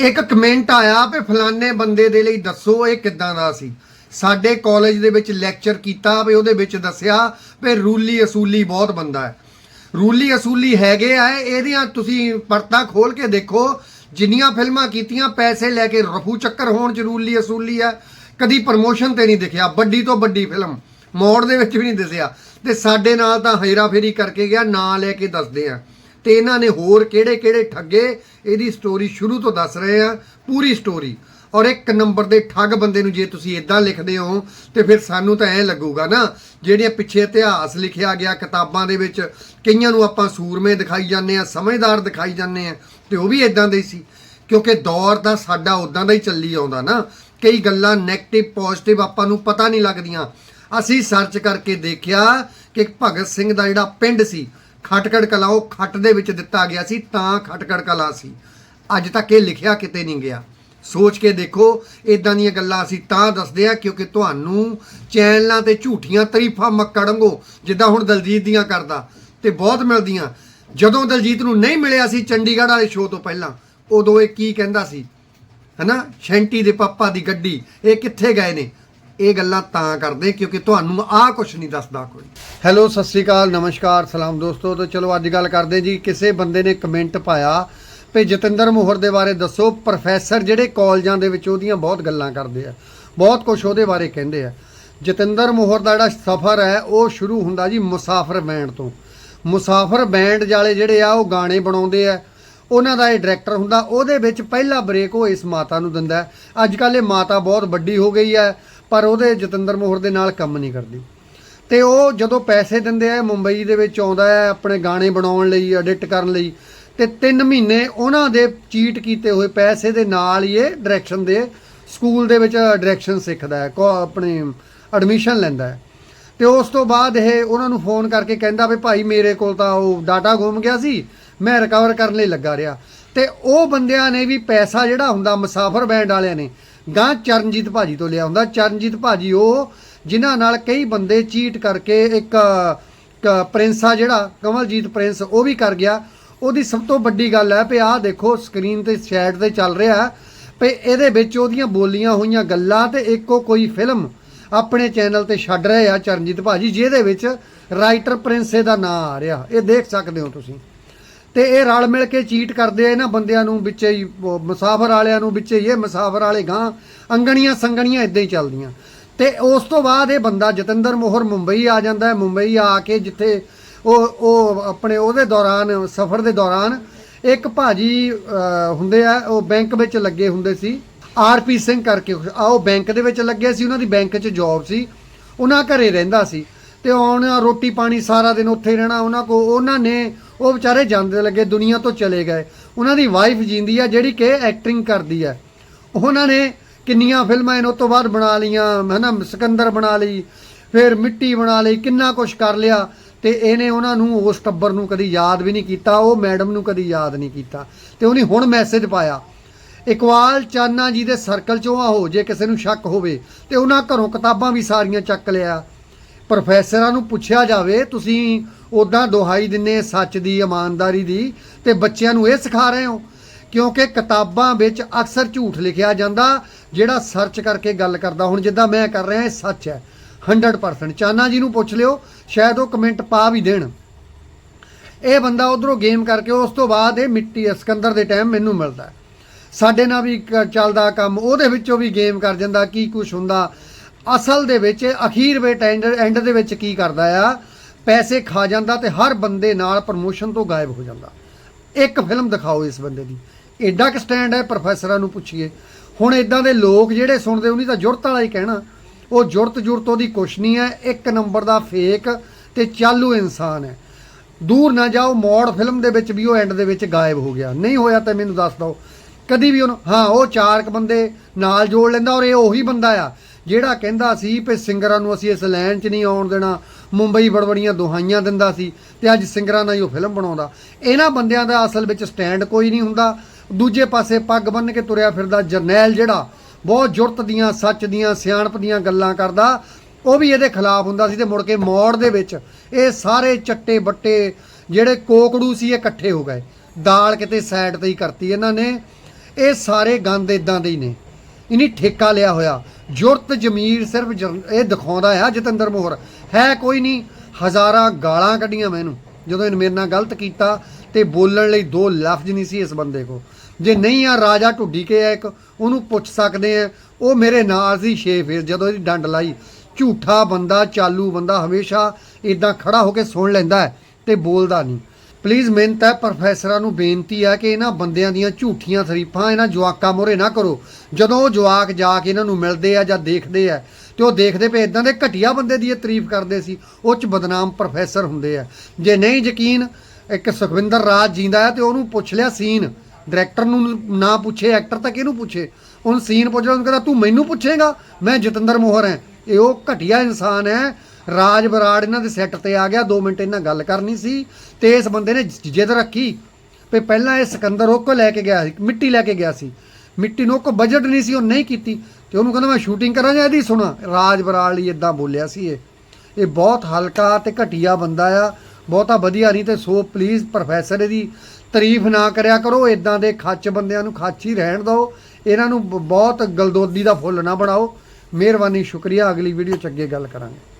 ਇੱਕ ਕਮੈਂਟ ਆਇਆ ਵੀ ਫਲਾਣੇ ਬੰਦੇ ਦੇ ਲਈ ਦੱਸੋ ਇਹ ਕਿੱਦਾਂ ਦਾ ਸੀ। ਸਾਡੇ ਕਾਲਜ ਦੇ ਵਿੱਚ ਲੈਕਚਰ ਕੀਤਾ ਵੀ ਉਹਦੇ ਵਿੱਚ ਦੱਸਿਆ ਵੀ ਰੂਲੀ ਅਸੂਲੀ ਬਹੁਤ ਬੰਦਾ ਹੈ। ਰੂਲੀ ਅਸੂਲੀ ਹੈਗੇ ਆ, ਇਹਦੀਆਂ ਤੁਸੀਂ ਪਰਤਾ ਖੋਲ ਕੇ ਦੇਖੋ, ਜਿੰਨੀਆਂ ਫਿਲਮਾਂ ਕੀਤੀਆਂ, ਪੈਸੇ ਲੈ ਕੇ ਰਫੂ ਚੱਕਰ ਹੋਣ ਚ ਰੂਲੀ ਅਸੂਲੀ ਆ। ਕਦੀ ਪ੍ਰਮੋਸ਼ਨ ਤੇ ਨਹੀਂ ਦਿਖਿਆ, ਵੱਡੀ ਤੋਂ ਵੱਡੀ ਫਿਲਮ ਮੋੜ ਦੇ ਵਿੱਚ ਵੀ ਨਹੀਂ ਦਿਸਿਆ। ਤੇ ਸਾਡੇ ਨਾਲ ਤਾਂ ਹੇਰਾ ਫੇਰੀ ਕਰਕੇ ਗਿਆ, ਨਾਂ ਲੈ ਕੇ ਦੱਸਦੇ ਆ। ਤੇ ਇਹਨਾਂ ਨੇ ਹੋਰ ਕਿਹੜੇ ਕਿਹੜੇ ਠੱਗੇ? ਇਹਦੀ ਸਟੋਰੀ ਸ਼ੁਰੂ ਤੋਂ ਦੱਸ ਰਹੇ ਆ, ਪੂਰੀ ਸਟੋਰੀ ਔਰ ਇੱਕ ਨੰਬਰ ਦੇ ਠੱਗ ਬੰਦੇ ਨੂੰ ਜੇ ਤੁਸੀਂ ਇਦਾਂ ਲਿਖਦੇ ਹੋ, ਤੇ ਫਿਰ ਸਾਨੂੰ ਤਾਂ ਐਂ ਲੱਗੂਗਾ ਨਾ, ਜਿਹੜੀਆਂ ਪਿੱਛੇ ਇਤਿਹਾਸ ਲਿਖਿਆ ਗਿਆ ਕਿਤਾਬਾਂ ਦੇ ਵਿੱਚ, ਕਈਆਂ ਨੂੰ ਆਪਾਂ ਸੂਰਮੇ ਦਿਖਾਈ ਜਾਂਦੇ ਆ, ਸਮਝਦਾਰ ਦਿਖਾਈ ਜਾਂਦੇ ਆ, ਤੇ ਉਹ ਵੀ ਇਦਾਂ ਦੇ ਹੀ ਸੀ। ਕਿਉਂਕਿ ਦੌਰ ਤਾਂ ਸਾਡਾ ਉਦਾਂ ਦਾ ਹੀ ਚੱਲੀ ਆਉਂਦਾ ਨਾ। ਕਈ ਗੱਲਾਂ 네ਗੇਟਿਵ ਪੋਜ਼ਿਟਿਵ ਆਪਾਂ ਨੂੰ ਪਤਾ ਨਹੀਂ ਲੱਗਦੀਆਂ। ਅਸੀਂ ਸਰਚ ਕਰਕੇ ਦੇਖਿਆ ਕਿ ਭਗਤ ਸਿੰਘ ਦਾ ਜਿਹੜਾ ਪਿੰਡ ਸੀ ਖਟਕੜ ਕਲਾ ਉਹ ਖੱਟ ਦੇ ਵਿੱਚ ਦਿੱਤਾ ਗਿਆ ਸੀ, ਤਾਂ ਖਟਕੜ ਕਲਾ ਸੀ। ਅੱਜ ਤੱਕ ਇਹ ਲਿਖਿਆ ਕਿਤੇ ਨਹੀਂ ਗਿਆ। ਸੋਚ ਕੇ ਦੇਖੋ ਇਦਾਂ ਦੀਆਂ ਗੱਲਾਂ ਅਸੀਂ ਤਾਂ ਦੱਸਦੇ ਆ ਕਿਉਂਕਿ ਤੁਹਾਨੂੰ ਚੈਨਲਾਂ ਤੇ ਝੂਠੀਆਂ ਤਾਰੀਫਾਂ ਮੱਕੜੰਗੋ ਜਿੱਦਾਂ ਹੁਣ ਦਲਜੀਤ ਦੀਆਂ ਕਰਦਾ, ਤੇ ਬਹੁਤ ਮਿਲਦੀਆਂ। ਜਦੋਂ ਦਲਜੀਤ ਨੂੰ ਨਹੀਂ ਮਿਲਿਆ ਸੀ ਚੰਡੀਗੜ੍ਹ ਵਾਲੇ ਸ਼ੋਅ ਤੋਂ ਪਹਿਲਾਂ, ਉਦੋਂ ਇਹ ਕੀ ਕਹਿੰਦਾ ਸੀ? ਹਨਾ? ਸ਼ੈਂਟੀ ਦੇ ਪਾਪਾ ਦੀ ਗੱਡੀ, ਇਹ ਕਿੱਥੇ ਗਏ ਨੇ? ਇਹ ਗੱਲਾਂ ਤਾਂ ਕਰਦੇ ਕਿਉਂਕਿ ਤੁਹਾਨੂੰ ਆਹ ਕੁਝ ਨਹੀਂ ਦੱਸਦਾ ਕੋਈ। ਹੈਲੋ ਸਤਿ ਸ੍ਰੀ ਅਕਾਲ, ਨਮਸਕਾਰ, ਸਲਾਮ ਦੋਸਤੋ। ਤਾਂ ਚਲੋ ਅੱਜ ਗੱਲ ਕਰਦੇ ਜੀ, ਕਿਸੇ ਬੰਦੇ ਨੇ ਕਮੈਂਟ ਪਾਇਆ ਵੀ ਜਤਿੰਦਰ ਮੋਹਰ ਦੇ ਬਾਰੇ ਦੱਸੋ, ਪ੍ਰੋਫੈਸਰ ਜਿਹੜੇ ਕਾਲਜਾਂ ਦੇ ਵਿੱਚ ਉਹਦੀਆਂ ਬਹੁਤ ਗੱਲਾਂ ਕਰਦੇ ਆ, ਬਹੁਤ ਕੁਝ ਉਹਦੇ ਬਾਰੇ ਕਹਿੰਦੇ ਆ। ਜਤਿੰਦਰ ਮੋਹਰ ਦਾ ਜਿਹੜਾ ਸਫ਼ਰ ਹੈ, ਉਹ ਸ਼ੁਰੂ ਹੁੰਦਾ ਜੀ ਮੁਸਾਫਰ ਬੈਂਡ ਤੋਂ। ਮੁਸਾਫਰ ਬੈਂਡ ਵਾਲੇ ਜਿਹੜੇ ਆ, ਉਹ ਗਾਣੇ ਬਣਾਉਂਦੇ ਆ। ਉਹਨਾਂ ਦਾ ਇਹ ਡਾਇਰੈਕਟਰ ਹੁੰਦਾ, ਉਹਦੇ ਵਿੱਚ ਪਹਿਲਾ ਬ੍ਰੇਕ ਉਹ ਇਸ ਮਾਤਾ ਨੂੰ ਦਿੰਦਾ ਅੱਜ ਕੱਲ੍ਹ ਇਹ ਮਾਤਾ ਬਹੁਤ ਵੱਡੀ ਹੋ ਗਈ ਹੈ। ਪਰ ਉਹਦੇ ਜਤਿੰਦਰ ਮੋਹਰ ਦੇ ਨਾਲ ਕੰਮ ਨਹੀਂ ਕਰਦੀ। ਤੇ ਉਹ ਜਦੋਂ ਪੈਸੇ ਦਿੰਦੇ ਆ, ਮੁੰਬਈ ਦੇ ਵਿੱਚ ਆਉਂਦਾ ਹੈ ਆਪਣੇ ਗਾਣੇ ਬਣਾਉਣ ਲਈ ਐਡਿਟ ਕਰਨ ਲਈ, ਤੇ 3 ਮਹੀਨੇ ਉਹਨਾਂ ਦੇ ਚੀਟ ਕੀਤੇ ਹੋਏ ਪੈਸੇ ਦੇ ਨਾਲ ਹੀ ਇਹ ਡਾਇਰੈਕਸ਼ਨ ਦੇ ਸਕੂਲ ਦੇ ਵਿੱਚ ਡਾਇਰੈਕਸ਼ਨ ਸਿੱਖਦਾ ਹੈ, ਕੋ ਆਪਣੇ ਐਡਮਿਸ਼ਨ ਲੈਂਦਾ ਹੈ। ਤੇ ਉਸ ਤੋਂ ਬਾਅਦ ਇਹ ਉਹਨਾਂ ਨੂੰ ਫੋਨ ਕਰਕੇ ਕਹਿੰਦਾ ਵੀ ਭਾਈ ਮੇਰੇ ਕੋਲ ਤਾਂ ਉਹ ਡਾਟਾ ਗੁੰਮ ਗਿਆ ਸੀ, ਮੈਂ ਰਿਕਵਰ ਕਰਨ ਲਈ ਲੱਗਾ ਰਿਹਾ। ਤੇ ਉਹ ਬੰਦਿਆਂ ਨੇ ਵੀ ਪੈਸਾ ਜਿਹੜਾ ਹੁੰਦਾ, ਮੁਸਾਫਰ ਬੈਂਡ ਵਾਲਿਆਂ ਨੇ ਗਾਂ ਚਰਨਜੀਤ ਭਾਜੀ ਤੋਂ ਲਿਆ ਹੁੰਦਾ ਚਰਨਜੀਤ ਭਾਜੀ ਉਹ ਜਿਨ੍ਹਾਂ ਨਾਲ ਕਈ ਬੰਦੇ ਚੀਟ ਕਰਕੇ ਇੱਕ ਕ- ਪ੍ਰਿੰਸ ਆ ਜਿਹੜਾ, ਕਮਲਜੀਤ ਪ੍ਰਿੰਸ, ਉਹ ਵੀ ਕਰ ਗਿਆ। ਉਹਦੀ ਸਭ ਤੋਂ ਵੱਡੀ ਗੱਲ ਹੈ ਵੀ ਆਹ ਦੇਖੋ ਸਕਰੀਨ ਤੇ ਸ਼ੈਡ ਤੇ ਚੱਲ ਰਿਹਾ ਵੀ ਇਹਦੇ ਵਿੱਚ ਉਹਦੀਆਂ ਬੋਲੀਆਂ ਹੋਈਆਂ ਗੱਲਾਂ ਤੇ ਇੱਕੋ ਕੋਈ ਫਿਲਮ ਆਪਣੇ ਚੈਨਲ ਤੇ ਛੱਡ ਰਹੇ ਆ ਚਰਨਜੀਤ ਭਾਜੀ, ਜਿਹਦੇ ਵਿੱਚ ਰਾਈਟਰ ਪ੍ਰਿੰਸੇ ਦਾ ਨਾਂ ਆ ਰਿਹਾ। ਇਹ ਦੇਖ ਸਕਦੇ ਹੋ ਤੁਸੀਂ। ਤੇ ਇਹ ਰਲ ਮਿਲ ਕੇ ਚੀਟ ਕਰਦੇ ਆ ਇਹਨਾਂ ਬੰਦਿਆਂ ਨੂੰ ਵਿੱਚੇ ਹੀ ਮੁਸਾਫਰ ਵਾਲਿਆਂ ਨੂੰ ਵਿੱਚੇ ਹੀ ਇਹ ਮੁਸਾਫਰ ਵਾਲੇ ਗਾਂ ਅੰਗਣੀਆਂ ਸੰਗਣੀਆਂ ਇਦਾਂ ਹੀ ਚੱਲਦੀਆਂ। ਤੇ ਉਸ ਤੋਂ ਬਾਅਦ ਇਹ ਬੰਦਾ ਜਤਿੰਦਰ ਮੋਹਰ ਮੁੰਬਈ ਆ ਜਾਂਦਾ ਹੈ ਮੁੰਬਈ ਆ ਕੇ ਜਿੱਥੇ ਉਹ ਉਹ ਆਪਣੇ ਉਹਦੇ ਦੌਰਾਨ ਸਫ਼ਰ ਦੇ ਦੌਰਾਨ ਇੱਕ ਭਾਜੀ ਅਹ, ਹੁੰਦੇ ਆ ਉਹ ਬੈਂਕ ਵਿੱਚ ਲੱਗੇ ਹੁੰਦੇ ਸੀ ਆਰਪੀ ਸਿੰਘ ਕਰਕੇ ਆ ਉਹ ਬੈਂਕ ਦੇ ਵਿੱਚ ਲੱਗੇ ਸੀ ਉਹਨਾਂ ਦੀ ਬੈਂਕ 'ਚ ਜੌਬ ਸੀ ਉਹਨਾਂ ਘਰੇ ਰਹਿੰਦਾ ਸੀ। ਤੇ ਆਉਣਾ ਰੋਟੀ ਪਾਣੀ ਸਾਰਾ ਦਿਨ ਉੱਥੇ ਰਹਿਣਾ ਉਹਨਾਂ ਕੋ ਉਹਨਾਂ ਨੇ, ਉਹ ਵਿਚਾਰੇ ਜਾਂਦੇ ਲੱਗੇ, ਦੁਨੀਆ ਤੋਂ ਚਲੇ ਗਏ। ਉਹਨਾਂ ਦੀ ਵਾਈਫ ਜਿੰਦੀ ਆ, ਜਿਹੜੀ ਕਿ ਐਕਟਿੰਗ ਕਰਦੀ ਆ। ਉਹਨਾਂ ਨੇ ਕਿੰਨੀਆਂ ਫਿਲਮਾਂ ਇਹਨਾਂ ਤੋਂ ਬਾਅਦ ਬਣਾ ਲੀਆਂ ਹਨਾ, ਸਿਕੰਦਰ ਬਣਾ ਲਈ, ਫਿਰ ਮਿੱਟੀ ਬਣਾ ਲਈ, ਕਿੰਨਾ ਕੁਝ ਕਰ ਲਿਆ। ਤੇ ਇਹਨੇ ਉਹਨਾਂ ਨੂੰ ਉਸ ਟੱਬਰ ਨੂੰ ਕਦੀ ਯਾਦ ਵੀ ਨਹੀਂ ਕੀਤਾ, ਉਹ ਮੈਡਮ ਨੂੰ ਕਦੀ ਯਾਦ ਨਹੀਂ ਕੀਤਾ। ਤੇ ਉਹਨੇ ਹੁਣ ਮੈਸੇਜ ਪਾਇਆ ਇਕਵਾਲ ਚਾਨਾ ਜੀ ਦੇ ਸਰਕਲ ਚੋਂ ਆ ਹੋ, ਜੇ ਕਿਸੇ ਨੂੰ ਸ਼ੱਕ ਹੋਵੇ। ਤੇ ਉਹਨਾਂ ਘਰੋਂ ਕਿਤਾਬਾਂ ਵੀ ਸਾਰੀਆਂ ਚੱਕ ਲਿਆ। ਪ੍ਰੋਫੈਸਰਾਂ ਨੂੰ ਪੁੱਛਿਆ ਜਾਵੇ, ਤੁਸੀਂ ਉਦਾਂ ਦੁਹਾਈ ਦਿੰਨੇ ਸੱਚ ਦੀ, ਇਮਾਨਦਾਰੀ ਦੀ, ਤੇ ਬੱਚਿਆਂ ਨੂੰ ਇਹ ਸਿਖਾ ਰਹੇ ਹੋ। ਕਿਉਂਕਿ ਕਿਤਾਬਾਂ ਵਿੱਚ ਅਕਸਰ ਝੂਠ ਲਿਖਿਆ ਜਾਂਦਾ, ਜਿਹੜਾ ਸਰਚ ਕਰਕੇ ਗੱਲ ਕਰਦਾ। ਹੁਣ ਜਿੱਦਾਂ ਮੈਂ ਕਰ ਰਿਹਾ, ਇਹ ਸੱਚ ਹੈ। 100% ਚਾਨਾ ਜੀ ਨੂੰ ਪੁੱਛ ਲਿਓ, ਸ਼ਾਇਦ ਉਹ ਕਮੈਂਟ ਪਾ ਵੀ ਦੇਣ। ਇਹ ਬੰਦਾ ਉਧਰੋਂ ਗੇਮ ਕਰਕੇ, ਉਸ ਤੋਂ ਬਾਅਦ ਇਹ ਮਿੱਟੀ ਸਿਕੰਦਰ ਦੇ ਟਾਈਮ ਮੈਨੂੰ ਮਿਲਦਾ। ਸਾਡੇ ਨਾਲ ਵੀ ਕ- ਚੱਲਦਾ ਕੰਮ, ਉਹਦੇ ਵਿੱਚੋਂ ਵੀ ਗੇਮ ਕਰ ਜਾਂਦਾ, ਕੀ ਕੁਝ ਹੁੰਦਾ। ਅਸਲ ਦੇ ਵਿੱਚ ਅਖੀਰ ਵੇਟ ਐਂਡ ਐਂਡ ਦੇ ਵਿੱਚ ਕੀ ਕਰਦਾ ਆ? ਪੈਸੇ ਖਾ ਜਾਂਦਾ ਤੇ ਹਰ ਬੰਦੇ ਨਾਲ ਪ੍ਰਮੋਸ਼ਨ ਤੋਂ ਗਾਇਬ ਹੋ ਜਾਂਦਾ। ਇੱਕ ਫਿਲਮ ਦਿਖਾਓ ਇਸ ਬੰਦੇ ਦੀ। ਐਡਾ ਕਿ ਸਟੈਂਡ ਹੈ ਪ੍ਰੋਫੈਸਰਾਂ ਨੂੰ ਪੁੱਛੀਏ। ਹੁਣ ਇਦਾਂ ਦੇ ਲੋਕ ਜਿਹੜੇ ਸੁਣਦੇ ਉਹਨੀ ਤਾਂ ਜੁਰਤ ਵਾਲਾ ਹੀ ਕਹਿਣਾ। ਉਹ ਜੁਰਤ ਜੁਰਤ ਉਹਦੀ ਕੁਛ ਨਹੀਂ ਹੈ, ਇੱਕ ਨੰਬਰ ਦਾ ਫੇਕ ਤੇ ਚਾਲੂ ਇਨਸਾਨ ਹੈ। ਦੂਰ ਨਾ ਜਾਓ, ਮੋੜ ਫਿਲਮ ਦੇ ਵਿੱਚ ਵੀ ਉਹ ਐਂਡ ਦੇ ਵਿੱਚ ਗਾਇਬ ਹੋ ਗਿਆ। ਨਹੀਂ ਹੋਇਆ ਤਾਂ ਮੈਨੂੰ ਦੱਸ ਦਿਓ। ਕਦੀ ਵੀ ਉਹਨੂੰ, ਹਾਂ, ਉਹ ਚਾਰ ਕੁ ਬੰਦੇ ਨਾਲ ਜੋੜ ਲੈਂਦਾ ਔਰ ਇਹ ਉਹੀ ਬੰਦਾ ਆ। ਜਿਹੜਾ ਕਹਿੰਦਾ ਸੀ ਕਿ ਸਿੰਗਰਾਂ ਨੂੰ ਅਸੀਂ ਇਸ ਲਾਈਨ 'ਚ ਨਹੀਂ ਆਉਣ ਦੇਣਾ, ਮੁੰਬਈ ਬੜਬੜੀਆਂ ਦੁਹਾਈਆਂ ਦਿੰਦਾ ਸੀ ਤੇ ਅੱਜ ਸਿੰਗਰਾਂ ਨਾਲ ਹੀ ਉਹ ਫਿਲਮ ਬਣਾਉਂਦਾ। ਇਹਨਾਂ ਬੰਦਿਆਂ ਦਾ ਅਸਲ ਵਿੱਚ ਸਟੈਂਡ ਕੋਈ ਨਹੀਂ ਹੁੰਦਾ। ਦੂਜੇ ਪਾਸੇ ਪੱਗ ਬੰਨ੍ਹ ਕੇ ਤੁਰਿਆ ਫਿਰਦਾ ਜਰਨੈਲ ਜਿਹੜਾ ਬਹੁਤ ਜੁਰਤ ਦੀਆਂ, ਸੱਚ ਦੀਆਂ, ਸਿਆਣਪ ਦੀਆਂ ਗੱਲਾਂ ਕਰਦਾ। ਉਹ ਵੀ ਇਹਦੇ ਖਿਲਾਫ ਹੁੰਦਾ ਸੀ ਤੇ ਮੁੜ ਕੇ ਮੌੜ ਦੇ ਵਿੱਚ ਇਹ ਸਾਰੇ ਚੱਟੇ ਬੱਟੇ ਜਿਹੜੇ ਕੋਕੜੂ ਸੀ ਇਹ ਇਕੱਠੇ ਹੋ ਗਏ। ਦਾਲ ਕਿਤੇ ਸਾਈਡ ਤੇ ਹੀ ਕਰਤੀ ਇਹਨਾਂ ਨੇ। ਇਹ ਸਾਰੇ ਗੰਦ ਇਦਾਂ ਦੇ ਹੀ ਨੇ। ਇਨੀ ਠੇਕਾ ਲਿਆ ਹੋਇਆ। ਜੁਰਤ ਜ਼ਮੀਰ ਸਿਰਫ ਜਰ- ਇਹ ਦਿਖਾਉਂਦਾ ਆ, ਜਤਿੰਦਰ ਮੋਹਰ। ਹੈ ਕੋਈ ਨਹੀਂ ਹਜ਼ਾਰਾਂ ਗਾਲਾਂ ਕੱਢੀਆਂ ਮੈਨੂੰ ਜਦੋਂ ਇਹਨੇ ਮੇਰੇ ਨਾਲ ਗਲਤ ਕੀਤਾ ਤੇ ਬੋਲਣ ਲਈ ਦੋ ਲਫ਼ਜ਼ ਨਹੀਂ ਸੀ ਇਸ ਬੰਦੇ ਕੋ ਜੇ ਨਹੀਂ ਆ ਰਾਜਾ ਢੁੱਡੀ ਕੇ ਆ ਇੱਕ, ਉਹਨੂੰ ਪੁੱਛ ਸਕਦੇ ਆ, ਉਹ ਮੇਰੇ ਨਾਲ ਸੀ ਛੇ ਫੇਰ। ਜਦੋਂ ਇਹਦੀ ਡੰਡ ਲਾਈ, ਝੂਠਾ ਬੰਦਾ, ਚਾਲੂ ਬੰਦਾ ਹਮੇਸ਼ਾ ਇਦਾਂ ਖੜਾ ਹੋ ਕੇ ਸੁਣ ਲੈਂਦਾ ਹੈ ਤੇ ਬੋਲਦਾ ਨਹੀਂ। ਪਲੀਜ਼ ਮਿਹਨਤ ਹੈ ਪ੍ਰੋਫੈਸਰਾਂ ਨੂੰ ਬੇਨਤੀ ਹੈ ਕਿ ਇਹਨਾਂ ਬੰਦਿਆਂ ਦੀਆਂ ਝੂਠੀਆਂ ਤਰੀਫਾਂ ਇਹਨਾਂ ਜਵਾਕਾਂ ਮੋਰੇ ਨਾ ਕਰੋ। ਜਦੋਂ ਉਹ ਜਵਾਕ ਜਾ ਕੇ ਇਹਨਾਂ ਨੂੰ ਮਿਲਦੇ ਆ ਜਾਂ ਦੇਖਦੇ ਆ, ਤੇ ਉਹ ਦੇਖਦੇ ਪਏ ਇਦਾਂ ਦੇ ਘਟੀਆ ਬੰਦੇ ਦੀ ਇਹ ਤਾਰੀਫ ਕਰਦੇ ਸੀ, ਉਹ ਚ ਬਦਨਾਮ ਪ੍ਰੋਫੈਸਰ ਹੁੰਦੇ ਆ। ਜੇ ਨਹੀਂ ਯਕੀਨ, ਇੱਕ ਸੁਖਵਿੰਦਰ ਰਾਜ ਜਿੰਦਾ ਹੈ ਤੇ ਉਹਨੂੰ ਪੁੱਛ ਲਿਆ ਸੀਨ। ਡਾਇਰੈਕਟਰ ਨੂੰ ਨਾ ਪੁੱਛੇ ਐਕਟਰ ਤਾਂ ਕਿਹਨੂੰ ਪੁੱਛੇ। ਉਹਨੂੰ ਸੀਨ ਪੁੱਛ ਲਿਆ, ਉਹਨੂੰ ਕਹਿੰਦਾ, ਤੂੰ ਮੈਨੂੰ ਪੁੱਛੇਗਾ? ਮੈਂ ਜਤਿੰਦਰ ਮੋਹਰ ਹਾਂ। ਇਹ ਉਹ ਘਟੀਆ ਇਨਸਾਨ ਹੈ ਰਾਜ ਬਰਾੜ ਇਹਨਾਂ ਦੇ ਸੈੱਟ ਤੇ ਆ ਗਿਆ 2 ਮਿੰਟ ਇਹਨਾਂ ਗੱਲ ਕਰਨੀ ਸੀ ਤੇ ਇਸ ਬੰਦੇ ਨੇ ਜ- ਜਿੱਦ ਰੱਖੀ ਵੀ ਪਹਿਲਾਂ ਇਹ ਸਿਕੰਦਰ ਉਹ ਕੋ ਲੈ ਕੇ ਗਿਆ ਸੀ, ਮਿੱਟੀ ਲੈ ਕੇ ਗਿਆ ਸੀ। ਮਿੱਟੀ ਨੂੰ ਕੋ ਬਜਟ ਨਹੀਂ ਸੀ, ਉਹ ਨਹੀਂ ਕੀਤੀ ਤੇ ਉਹਨੂੰ ਕਹਿੰਦਾ ਮੈਂ ਸ਼ੂਟਿੰਗ ਕਰਾਂ ਜਾਂ ਇਹਦੀ ਸੁਣਾ। ਰਾਜ ਬਰਾੜ ਲਈ ਇਦਾਂ ਬੋਲਿਆ ਸੀ ਇਹ। ਇਹ ਬਹੁਤ ਹਲਕਾ ਤੇ ਘਟੀਆ ਬੰਦਾ ਆ, ਬਹੁਤਾ ਵਧੀਆ ਨਹੀਂ ਤੇ ਸੋ ਪਲੀਜ਼ ਪ੍ਰੋਫੈਸਰ ਇਹਦੀ ਤਾਰੀਫ ਨਾ ਕਰਿਆ ਕਰੋ ਇਦਾਂ ਦੇ ਖੱਚ ਬੰਦਿਆਂ ਨੂੰ ਖੱਚ ਹੀ ਰਹਿਣ ਦਿਓ। ਇਹਨਾਂ ਨੂੰ ਬਹੁਤ ਗਲਦੋਦੀ ਦਾ ਫੁੱਲ ਨਾ ਬਣਾਓ। ਮਿਹਰਬਾਨੀ, ਸ਼ੁਕਰੀਆ, ਅਗਲੀ ਵੀਡੀਓ ਚ ਅੱਗੇ ਗੱਲ ਕਰਾਂਗੇ।